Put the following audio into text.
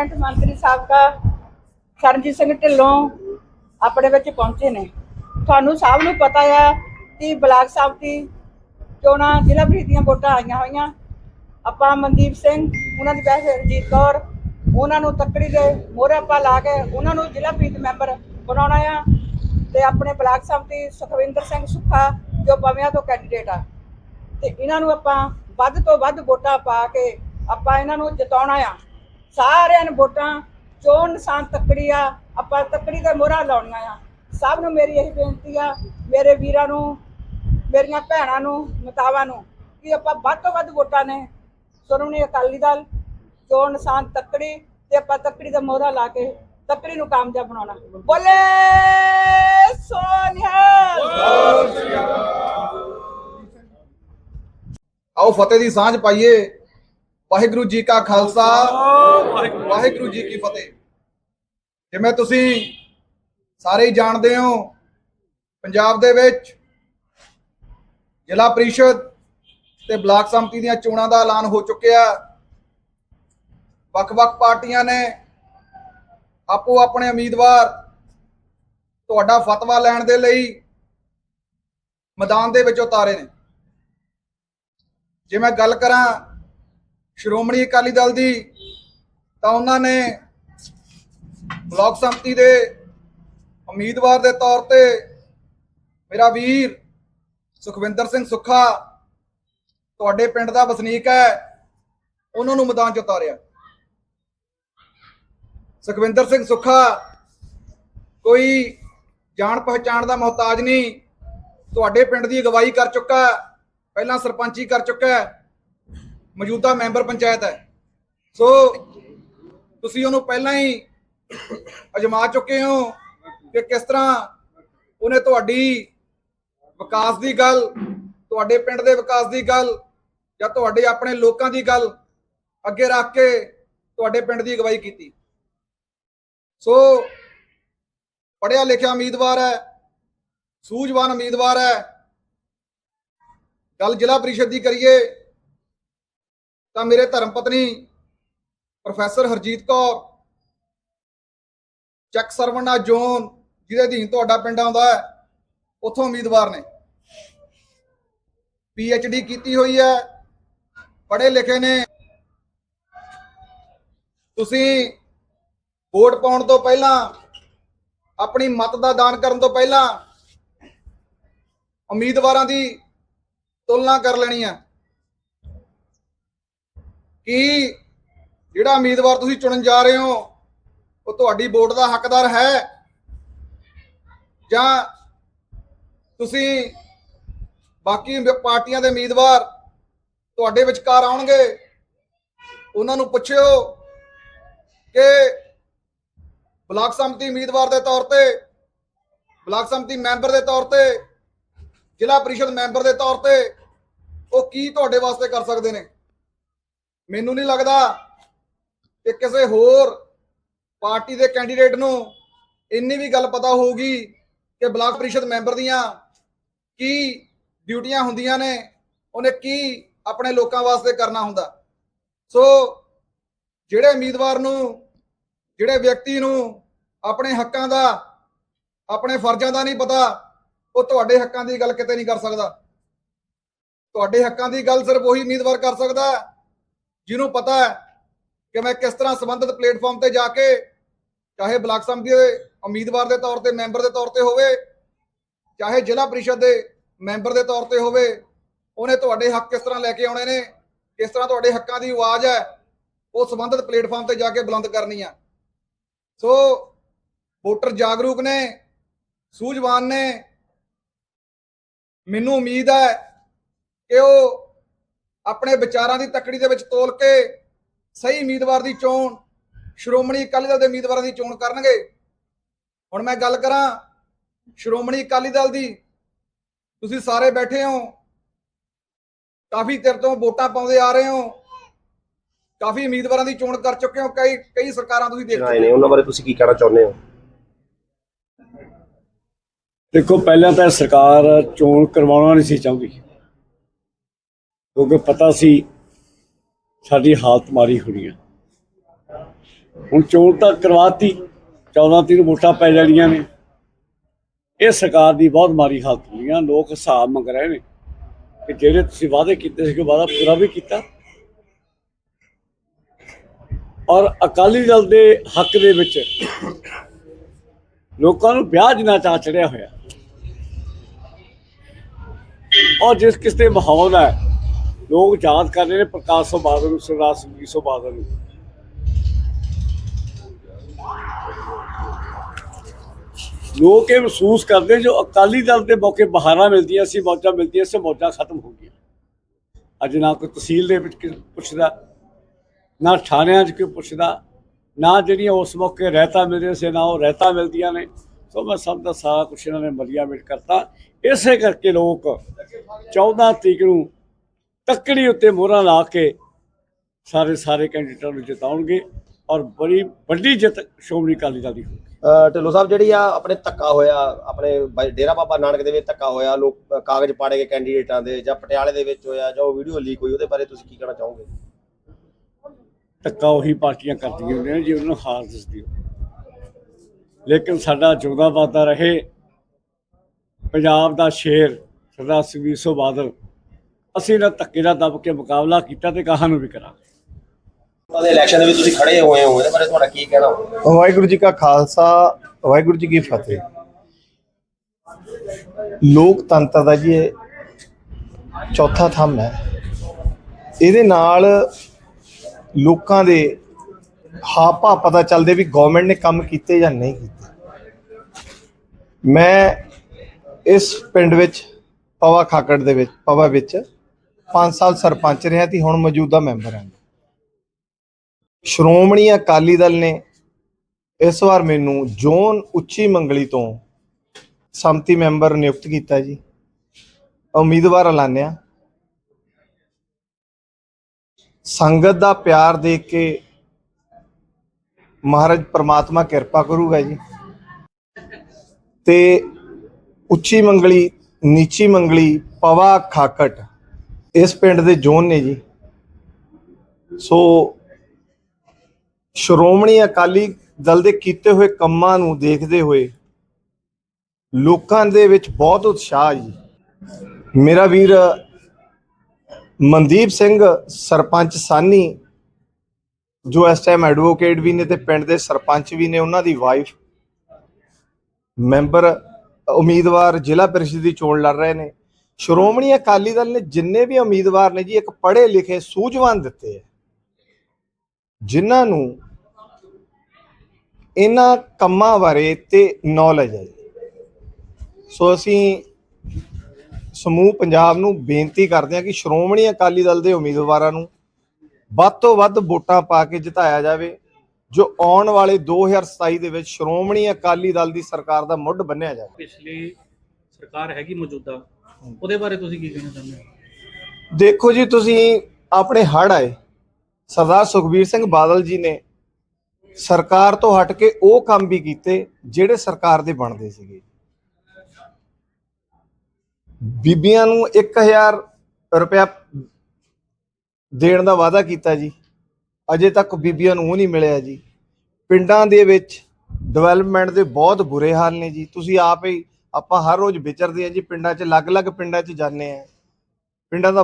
Cabinet ਮੰਤਰੀ ਸਾਬਕਾ ਸਰਨਜੀਤ ਸਿੰਘ ਢਿੱਲੋਂ ਆਪਣੇ ਵਿੱਚ ਪਹੁੰਚੇ ਨੇ। ਤੁਹਾਨੂੰ ਸਭ ਨੂੰ ਪਤਾ ਆ ਕਿ ਬਲਾਕ ਸਾਹਿਬ ਦੀ ਚੋਣਾਂ, ਜ਼ਿਲ੍ਹਾ ਪ੍ਰੀਤ ਦੀਆਂ ਵੋਟਾਂ ਆਈਆਂ ਹੋਈਆਂ। ਆਪਾਂ ਮਨਦੀਪ ਸਿੰਘ, ਉਹਨਾਂ ਦੀ ਵੈਸੇ ਰਜੀਤ ਕੌਰ, ਉਹਨਾਂ ਨੂੰ ਤੱਕੜੀ ਦੇ ਮੋਹਰੇ ਆਪਾਂ ਲਾ ਕੇ ਉਹਨਾਂ ਨੂੰ ਜ਼ਿਲ੍ਹਾ ਪ੍ਰੀਤ ਮੈਂਬਰ ਬਣਾਉਣਾ ਆ ਤੇ ਆਪਣੇ ਬਲਾਕ ਸਾਹਿਬ ਦੀ ਸੁਖਵਿੰਦਰ ਸਿੰਘ ਸੁੱਖਾ, ਜੋ ਬਵਿਆਂ ਤੋਂ ਕੈਂਡੀਡੇਟ ਆ। ਤੇ ਇਹਨਾਂ ਨੂੰ ਆਪਾਂ ਵੱਧ ਤੋਂ ਵੱਧ ਵੋਟਾਂ ਪਾ ਕੇ ਆਪਾਂ ਇਹਨਾਂ ਨੂੰ ਜਿਤਾਉਣਾ ਆ। ਸਾਰਿਆਂ ਨੂੰ ਵੋਟਾਂ ਚੋਣ ਨਿਸ਼ਾਨ ਤੱਕੜੀ ਆ, ਆਪਾਂ ਤੱਕੜੀ ਦੇ ਮੋਹਰਾਂ ਲਾਉਣੀਆਂ ਆ। ਸਭ ਨੂੰ ਮੇਰੀ ਇਹ ਬੇਨਤੀ ਆ, ਮੇਰੇ ਵੀਰਾਂ ਨੂੰ, ਮੇਰੀਆਂ ਭੈਣਾਂ ਨੂੰ ਮਤਾਵਾਂ ਨੂੰ, ਕਿ ਆਪਾਂ ਵੱਧ ਤੋਂ ਵੱਧ ਵੋਟਾਂ ਨੇ। ਸ਼੍ਰੋਮਣੀ ਅਕਾਲੀ ਦਲ ਚੋਣ ਨਿਸ਼ਾਨ ਤੱਕੜੀ ਤੇ ਆਪਾਂ ਤੱਕੜੀ ਦਾ ਮੋਹਰਾ ਲਾ ਕੇ ਤੱਕੜੀ ਨੂੰ ਕਾਮਯਾਬ ਬਣਾਉਣਾ। ਬੋਲੇ ਸੋਨਿਹਾਲ ਆਓ ਫਤਿਹ ਦੀ ਸਾਂਝ ਪਾਈਏ। ਵਾਹਿਗੁਰੂ ਜੀ ਕਾ ਖਾਲਸਾ ਵਾਹਿਗੁਰੂ ਜੀ ਕੀ ਫਤਿਹ। ਜਿਵੇਂ ਤੁਸੀਂ ਸਾਰੇ ਹੀ ਜਾਣਦੇ ਹੋ ਪੰਜਾਬ ਦੇ ਵਿੱਚ ਜ਼ਿਲ੍ਹਾ ਪ੍ਰੀਸ਼ਦ ਤੇ ਬਲਾਕ ਸੰਮਤੀ ਦੀਆਂ ਚੋਣਾਂ ਦਾ ਐਲਾਨ ਹੋ ਚੁੱਕਿਆ ਵੱਖ-ਵੱਖ ਪਾਰਟੀਆਂ ਨੇ ਆਪੋ ਆਪਣੇ ਉਮੀਦਵਾਰ ਤੁਹਾਡਾ ਫਤਵਾ ਲੈਣ ਦੇ ਲਈ ਮੈਦਾਨ ਦੇ ਵਿੱਚ ਉਤਾਰੇ ਨੇ। ਜੇ ਮੈਂ ਗੱਲ ਕਰਾਂ ਸ਼੍ਰੋਮਣੀ ਅਕਾਲੀ ਦਲ ਦੀ ਤਾਂ ਉਹਨਾਂ ਨੇ ਬਲਾਕ ਸੰਮਤੀ ਦੇ ਉਮੀਦਵਾਰ ਦੇ ਤੌਰ ਤੇ ਮੇਰਾ ਵੀਰ ਸੁਖਵਿੰਦਰ ਸਿੰਘ ਸੁੱਖਾ ਤੁਹਾਡੇ ਪਿੰਡ ਦਾ ਵਸਨੀਕ ਹੈ ਉਹਨਾਂ ਨੂੰ ਮੈਦਾਨ 'ਚ ਉਤਾਰਿਆ। ਸੁਖਵਿੰਦਰ ਸਿੰਘ ਸੁੱਖਾ ਕੋਈ ਜਾਣ ਪਛਾਣ ਦਾ ਮੁਹਤਾਜ ਨਹੀਂ ਤੁਹਾਡੇ ਪਿੰਡ ਦੀ ਅਗਵਾਈ ਕਰ ਚੁੱਕਾ ਹੈ, ਪਹਿਲਾਂ ਸਰਪੰਚੀ ਕਰ ਚੁੱਕਾ ਮੌਜੂਦਾ ਮੈਂਬਰ ਪੰਚਾਇਤ ਹੈ। ਸੋ ਤੁਸੀਂ ਉਹਨੂੰ ਪਹਿਲਾਂ ਹੀ ਅਜਮਾ ਚੁੱਕੇ ਹੋ ਕਿ ਕਿਸ ਤਰ੍ਹਾਂ ਉਹਨੇ ਤੁਹਾਡੀ ਵਿਕਾਸ ਦੀ ਗੱਲ, ਤੁਹਾਡੇ ਪਿੰਡ ਦੇ ਵਿਕਾਸ ਦੀ ਗੱਲ ਜਾਂ ਤੁਹਾਡੇ ਆਪਣੇ ਲੋਕਾਂ ਦੀ ਗੱਲ ਅੱਗੇ ਰੱਖ ਕੇ ਤੁਹਾਡੇ ਪਿੰਡ ਦੀ ਅਗਵਾਈ ਕੀਤੀ। ਸੋ ਪੜਿਆ ਲਿਖਿਆ ਉਮੀਦਵਾਰ ਹੈ, ਸੂਝਵਾਨ ਉਮੀਦਵਾਰ ਹੈ। ਗੱਲ ਜ਼ਿਲ੍ਹਾ ਪ੍ਰੀਸ਼ਦ ਦੀ ਕਰੀਏ ਤਾਂ ਮੇਰੇ ਧਰਮ ਪਤਨੀ ਪ੍ਰੋਫੈਸਰ ਹਰਜੀਤ ਕੌਰ, ਚੱਕ ਸਰਵਣਾ ਜ਼ੋਨ ਜਿਹਦੇ ਅਧੀਨ ਤੁਹਾਡਾ ਪਿੰਡ ਆਉਂਦਾ ਹੈ, ਉੱਥੋਂ ਉਮੀਦਵਾਰ ਨੇ। ਡੀ ਕੀਤੀ ਹੋਈ ਹੈ, ਪੜ੍ਹੇ ਲਿਖੇ ਨੇ। ਤੁਸੀਂ ਵੋਟ ਪਾਉਣ ਤੋਂ ਪਹਿਲਾਂ, ਆਪਣੀ ਮਤ ਦਾ ਦਾਨ ਕਰਨ ਤੋਂ ਪਹਿਲਾਂ ਉਮੀਦਵਾਰਾਂ ਦੀ ਤੁਲਨਾ ਕਰ ਲੈਣੀ ਹੈ। ਕਿ ਜਿਹੜਾ ਉਮੀਦਵਾਰ ਤੁਸੀਂ ਚੁਣਨ ਜਾ ਰਹੇ ਹੋ, ਉਹ ਤੁਹਾਡੀ ਵੋਟ ਦਾ ਹੱਕਦਾਰ ਹੈ? ਜਾਂ ਤੁਸੀਂ ਬਾਕੀ ਪਾਰਟੀਆਂ ਦੇ ਉਮੀਦਵਾਰ ਤੁਹਾਡੇ ਵਿਚਕਾਰ ਆਉਣਗੇ? ਉਹਨਾਂ ਨੂੰ ਪੁੱਛਿਓ ਕਿ ਬਲਾਕ ਸੰਮਤੀ ਉਮੀਦਵਾਰ ਦੇ ਤੌਰ ਤੇ, ਬਲਾਕ ਸੰਮਤੀ ਮੈਂਬਰ ਦੇ ਤੌਰ ਤੇ, ਜ਼ਿਲ੍ਹਾ ਪ੍ਰੀਸ਼ਦ ਮੈਂਬਰ ਦੇ ਤੌਰ ਤੇ ਉਹ ਕੀ ਤੁਹਾਡੇ ਵਾਸਤੇ ਕਰ ਸਕਦੇ ਨੇ? ਮੈਨੂੰ ਨਹੀਂ ਲੱਗਦਾ ਕਿ ਕਿਸੇ ਹੋਰ ਪਾਰਟੀ ਦੇ ਕੈਂਡੀਡੇਟ ਨੂੰ ਇੰਨੀ ਵੀ ਗੱਲ ਪਤਾ ਹੋਊਗੀ ਕਿ ਬਲਾਕ ਪ੍ਰੀਸ਼ਦ ਮੈਂਬਰ ਦੀਆਂ ਕੀ ਡਿਊਟੀਆਂ ਹੁੰਦੀਆਂ ਨੇ, ਉਹਨੇ ਕੀ ਆਪਣੇ ਲੋਕਾਂ ਵਾਸਤੇ ਕਰਨਾ ਹੁੰਦਾ। ਸੋ ਜਿਹੜੇ ਉਮੀਦਵਾਰ ਨੂੰ, ਜਿਹੜੇ ਵਿਅਕਤੀ ਨੂੰ ਆਪਣੇ ਹੱਕਾਂ ਦਾ, ਆਪਣੇ ਫਰਜ਼ਾਂ ਦਾ ਨਹੀਂ ਪਤਾ, ਉਹ ਤੁਹਾਡੇ ਹੱਕਾਂ ਦੀ ਗੱਲ ਕਿਤੇ ਨਹੀਂ ਕਰ ਸਕਦਾ। ਤੁਹਾਡੇ ਹੱਕਾਂ ਦੀ ਗੱਲ ਸਿਰਫ ਉਹੀ ਉਮੀਦਵਾਰ ਕਰ ਸਕਦਾ ਜਿਹਨੂੰ ਪਤਾ ਹੈ ਕਿ ਮੈਂ ਕਿਸ ਤਰ੍ਹਾਂ ਸੰਬੰਧਿਤ ਪਲੇਟਫਾਰਮ ਤੇ ਜਾ ਕੇ ਚਾਹੇ ਬਲਾਕ ਸੰਮਤੀ ਦੇ ਉਮੀਦਵਾਰ ਦੇ ਤੌਰ ਤੇ ਮੈਂਬਰ ਦੇ ਤੌਰ ਤੇ ਹੋਵੇ, ਚਾਹੇ ਜ਼ਿਲ੍ਹਾ ਪਰਿਸ਼ਦ ਦੇ ਮੈਂਬਰ ਦੇ ਤੌਰ ਤੇ ਹੋਵੇ, ਉਹਨੇ ਤੁਹਾਡੇ ਹੱਕ ਕਿਸ ਤਰ੍ਹਾਂ ਲੈ ਕੇ ਆਉਣੇ ਨੇ, ਕਿਸ ਤਰ੍ਹਾਂ ਤੁਹਾਡੇ ਹੱਕਾਂ ਦੀ ਆਵਾਜ਼ ਹੈ, ਉਹ ਸੰਬੰਧਿਤ ਪਲੇਟਫਾਰਮ ਤੇ ਜਾ ਕੇ ਬੁਲੰਦ ਕਰਨੀ ਆ। ਸੋ ਵੋਟਰ ਜਾਗਰੂਕ ਨੇ, ਸੂਝਵਾਨ ਨੇ, ਮੈਨੂੰ ਉਮੀਦ ਹੈ ਕਿ ਉਹ ਆਪਣੇ ਵਿਚਾਰਾਂ ਦੀ ਤਕੜੀ ਦੇ ਵਿੱਚ ਤੋਲ ਕੇ ਸਹੀ ਉਮੀਦਵਾਰ ਦੀ ਚੋਣ ਸ਼੍ਰੋਮਣੀ ਅਕਾਲੀ ਦਲ ਦੇ ਉਮੀਦਵਾਰਾਂ ਦੀ ਚੋਣ ਕਰਨਗੇ। ਹੁਣ ਮੈਂ ਗੱਲ ਕਰਾਂ ਸ਼੍ਰੋਮਣੀ ਅਕਾਲੀ ਦਲ ਦੀ। ਤੁਸੀਂ ਸਾਰੇ ਬੈਠੇ ਹੋ। ਕਾਫੀ ਚਿਰ ਤੋਂ ਵੋਟਾਂ ਪਾਉਂਦੇ ਆ ਰਹੇ ਹੋ। ਕਾਫੀ ਉਮੀਦਵਾਰਾਂ ਦੀ ਚੋਣ ਕਰ ਚੁੱਕੇ ਹੋ। ਕਈ ਕਈ ਸਰਕਾਰਾਂ ਤੁਸੀਂ ਦੇਖ ਚੁੱਕੇ ਨੇ। ਉਹਨਾਂ ਬਾਰੇ ਤੁਸੀਂ ਕੀ ਕਹਿਣਾ ਚਾਹੁੰਦੇ ਹੋ? ਦੇਖੋ ਪਹਿਲਾਂ ਤਾਂ ਸਰਕਾਰ ਚੋਣ ਕਰਵਾਉਣਾ ਨਹੀਂ ਸੀ ਚਾਹੁੰਦੀ। ਕਿਉਂਕਿ ਪਤਾ ਸੀ ਸਾਡੀ ਹਾਲਤ ਮਾਰੀ ਹੋਣੀ ਆ। ਹੁਣ ਚੋਣ ਤਾਂ ਕਰਵਾਤੀ 14 ਤਰੀਕ ਵੋਟਾਂ ਪੈ ਜਾਣੀਆਂ ਨੇ। ਇਹ ਸਰਕਾਰ ਦੀ ਬਹੁਤ ਮਾੜੀ ਹਾਲਤ ਹੋਈ ਆ, ਲੋਕ ਹਿਸਾਬ ਮੰਗ ਰਹੇ ਨੇ ਕਿ ਜਿਹੜੇ ਤੁਸੀਂ ਵਾਅਦੇ ਕੀਤੇ ਸੀ ਕਿ ਵਾਅਦਾ ਪੂਰਾ ਵੀ ਕੀਤਾ। ਔਰ ਅਕਾਲੀ ਦਲ ਦੇ ਹੱਕ ਦੇ ਵਿੱਚ ਲੋਕਾਂ ਨੂੰ ਵਿਆਹ ਜਿਹਾ ਚਾ ਚੜਿਆ ਹੋਇਆ। ਔਰ ਜਿਸ ਕਿਸ ਤੇ ਮਾਹੌਲ ਹੈ ਲੋਕ ਯਾਦ ਕਰ ਰਹੇ ਨੇ ਪ੍ਰਕਾਸ਼ ਸਿੰਘ ਬਾਦਲ ਨੂੰ, ਸਰਦਾਰ ਸੁਖਬੀਰ ਸਿੰਘ ਬਾਦਲ ਨੂੰ। ਲੋਕ ਇਹ ਮਹਿਸੂਸ ਕਰਦੇ ਜੋ ਅਕਾਲੀ ਦਲ ਦੇ ਮੌਕੇ ਬਹਾਰਾਂ ਮਿਲਦੀਆਂ ਸੀ, ਮੌਜਾਂ ਮਿਲਦੀਆਂ ਸੀ, ਮੌਜਾਂ ਖਤਮ ਹੋ ਗਈਆਂ। ਅੱਜ ਨਾ ਕੋਈ ਤਹਿਸੀਲ ਦੇ ਵਿੱਚ ਪੁੱਛਦਾ, ਨਾ ਥਾਣਿਆਂ 'ਚ ਕੋਈ ਪੁੱਛਦਾ, ਨਾ ਜਿਹੜੀਆਂ ਉਸ ਮੌਕੇ ਰਹਿਤਾ ਮਿਲਦੀਆਂ ਸੀ, ਨਾ ਉਹ ਰਹਿਤਾ ਮਿਲਦੀਆਂ ਨੇ। ਸੋ ਮੈਂ ਸਭ ਦਾ ਸਾਰਾ ਕੁਛ ਇਹਨਾਂ ਨੇ ਮਰੀਆ ਮਿਟ ਕਰਤਾ। ਇਸੇ ਕਰਕੇ ਲੋਕ 14 ਤਰੀਕ ਨੂੰ ਤੱਕੜੀ ਉੱਤੇ ਮੋਹਰਾਂ ਲਾ ਕੇ ਸਾਰੇ ਸਾਰੇ ਕੈਂਡੀਡੇਟਾਂ ਨੂੰ ਜਿਤਾਉਣਗੇ ਔਰ ਬੜੀ ਵੱਡੀ ਜਿੱਤ ਸ਼੍ਰੋਮਣੀ ਅਕਾਲੀ ਦਲ ਦੀ ਹੋਊਗੀ। ਢਿੱਲੋਂ ਸਾਹਿਬ ਜਿਹੜੀ ਆ ਆਪਣੇ ਧੱਕਾ ਹੋਇਆ ਆਪਣੇ ਡੇਰਾ ਬਾਬਾ ਨਾਨਕ ਦੇ ਵਿੱਚ ਧੱਕਾ ਹੋਇਆ ਲੋਕ ਕਾਗਜ਼ ਪਾੜੇ ਗਏ ਕੈਂਡੀਡੇਟਾਂ ਦੇ ਜਾਂ ਪਟਿਆਲੇ ਦੇ ਵਿੱਚ ਹੋਇਆ ਜਾਂ ਉਹ ਵੀਡੀਓ ਲੀਕ ਹੋਈ ਉਹਦੇ ਬਾਰੇ ਤੁਸੀਂ ਕੀ ਕਹਿਣਾ ਚਾਹੋਗੇ? ਧੱਕਾ ਉਹੀ ਪਾਰਟੀਆਂ ਕਰਦੀਆਂ ਹੁੰਦੀਆਂ ਨੇ ਜੇ ਉਹਨਾਂ ਨੂੰ ਹਾਰ ਦਿਸਦੀ ਹੋ ਲੇਕਿਨ ਸਾਡਾ ਜਿਉਂਦਾ ਵਾਦਾ ਰਹੇ। ਪੰਜਾਬ ਦਾ ਸ਼ੇਰ ਸਰਦਾਰ ਸੁਖਬੀਰ ਸਿੰਘ ਬਾਦਲ ਅਸੀਂ ਨਾ ਧੱਕੇ ਦਾ ਦਬ ਕੇ ਮੁਕਾਬਲਾ ਕੀਤਾ ਤੇ ਕਹਾਂ ਨੂੰ ਵੀ ਕਰਾਂਗੇ। ਉਹਨਾਂ ਦੇ ਇਲੈਕਸ਼ਨ ਦੇ ਵਿੱਚ ਤੁਸੀਂ ਖੜੇ ਹੋਏ ਹੋ ਇਹਦੇ ਬਾਰੇ ਤੁਹਾਡਾ ਕੀ ਕਹਿਣਾ ਵਾਹਿਗੁਰੂ ਜੀ ਕਾ ਖਾਲਸਾ ਵਾਹਿਗੁਰੂ ਜੀ ਕੀ ਫਤਿਹ। ਲੋਕਤੰਤਰ ਦਾ ਜੀ ਇਹ ਚੌਥਾ ਥੰਮ ਹੈ। ਇਹਦੇ ਨਾਲ ਲੋਕਾਂ ਦੇ ਹਾਪਾ ਪਤਾ ਚੱਲਦੇ ਵੀ ਗਵਰਨਮੈਂਟ ਨੇ ਕੰਮ ਕੀਤੇ ਜਾਂ ਨਹੀਂ ਕੀਤੇ। ਮੈਂ ਇਸ ਪਿੰਡ ਵਿੱਚ ਪਵਾ ਖਾਕੜ ਦੇ ਵਿੱਚ ਪਵਾ ਵਿੱਚ 5 ਸਾਲ ਸਰਪੰਚ ਰਿਹਾ ਤੇ ਹੁਣ ਮੌਜੂਦਾ ਮੈਂਬਰ ਹਾਂ। ਸ਼੍ਰੋਮਣੀ ਅਕਾਲੀ ਦਲ ਨੇ ਇਸ ਵਾਰ ਮੈਨੂੰ ਜ਼ੋਨ ਉੱਚੀ ਮੰਗਲੀ ਤੋਂ ਸੰਮਤੀ ਮੈਂਬਰ ਨਿਯੁਕਤ ਕੀਤਾ ਜੀ। ਉਮੀਦਵਾਰ ਐਲਾਨਿਆ। ਸੰਗਤ ਦਾ ਪਿਆਰ ਦੇਖ ਕੇ ਮਹਾਰਾਜ ਪ੍ਰਮਾਤਮਾ ਕਿਰਪਾ ਕਰੂਗਾ ਜੀ। ਤੇ ਉੱਚੀ ਮੰਗਲੀ, ਨੀਚੀ ਮੰਗਲੀ, ਪਵਾ ਖਾਕਟ ਇਸ ਪਿੰਡ ਦੇ ਜ਼ੋਨ ਨੇ ਜੀ। ਸੋ ਸ਼੍ਰੋਮਣੀ ਅਕਾਲੀ ਦਲ ਦੇ ਕੀਤੇ ਹੋਏ ਕੰਮਾਂ ਨੂੰ ਦੇਖਦੇ ਹੋਏ ਲੋਕਾਂ ਦੇ ਵਿੱਚ ਬਹੁਤ ਉਤਸ਼ਾਹ ਜੀ। ਮੇਰਾ ਵੀਰ ਮਨਦੀਪ ਸਿੰਘ ਸਰਪੰਚ ਸਾਨੀ, ਜੋ ਇਸ ਟਾਈਮ ਐਡਵੋਕੇਟ ਵੀ ਨੇ ਤੇ ਪਿੰਡ ਦੇ ਸਰਪੰਚ ਵੀ ਨੇ, ਉਹਨਾਂ ਦੀ ਵਾਈਫ ਮੈਂਬਰ ਉਮੀਦਵਾਰ ਜ਼ਿਲ੍ਹਾ ਪਰਿਸ਼ਦ ਦੀ ਚੋਣ ਲੜ ਰਹੇ ਨੇ। ਸ਼੍ਰੋਮਣੀ ਅਕਾਲੀ ਦਲ ਨੇ ਜਿੰਨੇ ਵੀ ਉਮੀਦਵਾਰ ਨੇ ਜੀ, ਇੱਕ ਪੜ੍ਹੇ ਲਿਖੇ ਸੂਝਵਾਨ ਦਿੱਤੇ ਹੈ ਜਿਨ੍ਹਾਂ ਨੂੰ ਇਹਨਾਂ ਕੰਮਾਂ ਬਾਰੇ ਤੇ ਨੌਲੇਜ ਹੈ ਸੋ ਅਸੀਂ ਸਮੂਹ ਪੰਜਾਬ ਨੂੰ ਬੇਨਤੀ ਕਰਦੇ ਹਾਂ ਕਿ ਸ਼੍ਰੋਮਣੀ ਅਕਾਲੀ ਦਲ ਦੇ ਉਮੀਦਵਾਰਾਂ ਨੂੰ ਵੱਧ ਤੋਂ ਵੱਧ ਵੋਟਾਂ ਪਾ ਕੇ ਜਿਤਾਇਆ ਜਾਵੇ, ਜੋ ਆਉਣ ਵਾਲੇ 2027 ਦੇ ਵਿੱਚ ਸ਼੍ਰੋਮਣੀ ਅਕਾਲੀ ਦਲ ਦੀ ਸਰਕਾਰ ਦਾ ਮੁੱਢ ਬੰਨਿਆ ਜਾਵੇ। ਪਿਛਲੀ ਸਰਕਾਰ ਹੈਗੀ ਮੌਜੂਦਾ। ਉਹਦੇ ਬਾਰੇ ਤੁਸੀਂ ਕੀ ਕਹਿਣਾ ਚਾਹੁੰਦੇ ਹੋ? ਦੇਖੋ ਜੀ, ਤੁਸੀਂ ਆਪਣੇ ਹੜ ਆਏ। ਸਰਦਾਰ ਸੁਖਬੀਰ ਸਿੰਘ ਬਾਦਲ ਜੀ ਨੇ ਸਰਕਾਰ ਤੋਂ ਹਟ ਕੇ ਉਹ ਕੰਮ ਵੀ ਕੀਤੇ ਜਿਹੜੇ ਸਰਕਾਰ ਦੇ ਬਣਦੇ ਸੀਗੇ। ਬੀਬੀਆਂ ਨੂੰ 1000 ਰੁਪਇਆ ਦੇਣ ਦਾ ਵਾਅਦਾ ਕੀਤਾ ਜੀ। ਅਜੇ ਤੱਕ ਬੀਬੀਆਂ ਨੂੰ ਉਹ ਨਹੀਂ ਮਿਲਿਆ ਜੀ। ਪਿੰਡਾਂ ਦੇ ਵਿੱਚ ਡਿਵੈਲਪਮੈਂਟ ਦੇ ਬਹੁਤ ਬੁਰੇ ਹਾਲ ਨੇ ਜੀ। ਤੁਸੀਂ ਆਪ ਹੀ ਆਪਾਂ ਹਰ ਰੋਜ਼ ਵਿਚਰਦੇ ਆ ਜੀ, ਪਿੰਡਾਂ 'ਚ, ਅਲੱਗ-ਅਲੱਗ ਪਿੰਡਾਂ 'ਚ ਜਾਂਦੇ ਆ ਪਿੰਡਾਂ ਦਾ